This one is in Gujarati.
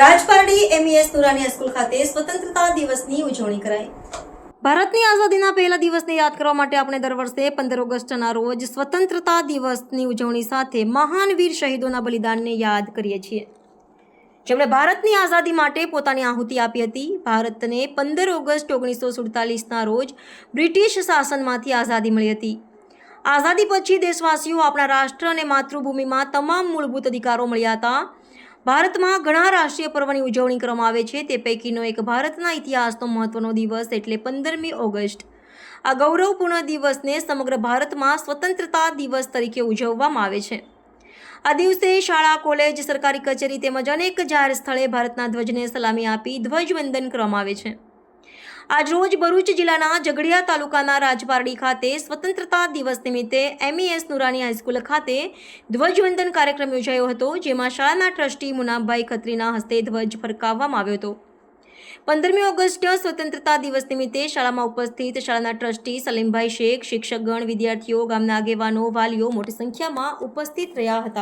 રાજપારડી એમઈએસ નુરાની હાઈસ્કૂલ ખાતે સ્વતંત્રતા દિવસની ઉજવણી કરાઈ. ભારતની આઝાદીના પહેલા દિવસને યાદ કરવા માટે આપણે દર વર્ષે પંદર ઓગસ્ટના રોજ સ્વતંત્રતા દિવસની ઉજવણી સાથે મહાન વીર શહીદોના બલિદાનને યાદ કરીએ છીએ. જેમણે ભારતની આઝાદી માટે પોતાની આહુતિ આપી હતી, ભારતને પંદર ઓગસ્ટ ઓગણીસો સુડતાલીસના રોજ બ્રિટિશ શાસનમાંથી આઝાદી મળી હતી. આઝાદી પછી દેશવાસીઓ આપણા રાષ્ટ્ર અને માતૃભૂમિમાં તમામ મૂળભૂત અધિકારો મળ્યા હતા. ભારતમાં ઘણા રાષ્ટ્રીય પર્વની ઉજવણી કરવામાં આવે છે. તે પૈકીનો એક ભારતના ઇતિહાસનો મહત્વનો દિવસ એટલે પંદરમી ઓગસ્ટ. આ ગૌરવપૂર્ણ દિવસને સમગ્ર ભારતમાં સ્વતંત્રતા દિવસ તરીકે ઉજવવામાં આવે છે. આ દિવસે શાળા, કોલેજ, સરકારી કચેરી તેમજ અનેક જાહેર સ્થળે ભારતના ધ્વજને સલામી આપી ધ્વજવંદન કરવામાં આવે છે. આજરોજ ભરૂચ જિલ્લાના ઝઘડિયા તાલુકાના રાજપારડી ખાતે સ્વતંત્રતા દિવસ નિમિત્તે એમઈએસ નુરાની હાઈસ્કૂલ ખાતે ધ્વજવંદન કાર્યક્રમ યોજાયો હતો, જેમાં શાળાના ટ્રસ્ટી મુનાભાઈ ખત્રીના હસ્તે ધ્વજ ફરકાવવામાં આવ્યો હતો. પંદરમી ઓગસ્ટ સ્વતંત્રતા દિવસ નિમિત્તે શાળામાં ઉપસ્થિત શાળાના ટ્રસ્ટી સલીમભાઈ શેખ, શિક્ષકગણ, વિદ્યાર્થીઓ, ગામના આગેવાનો, વાલીઓ મોટી સંખ્યામાં ઉપસ્થિત રહ્યા હતા.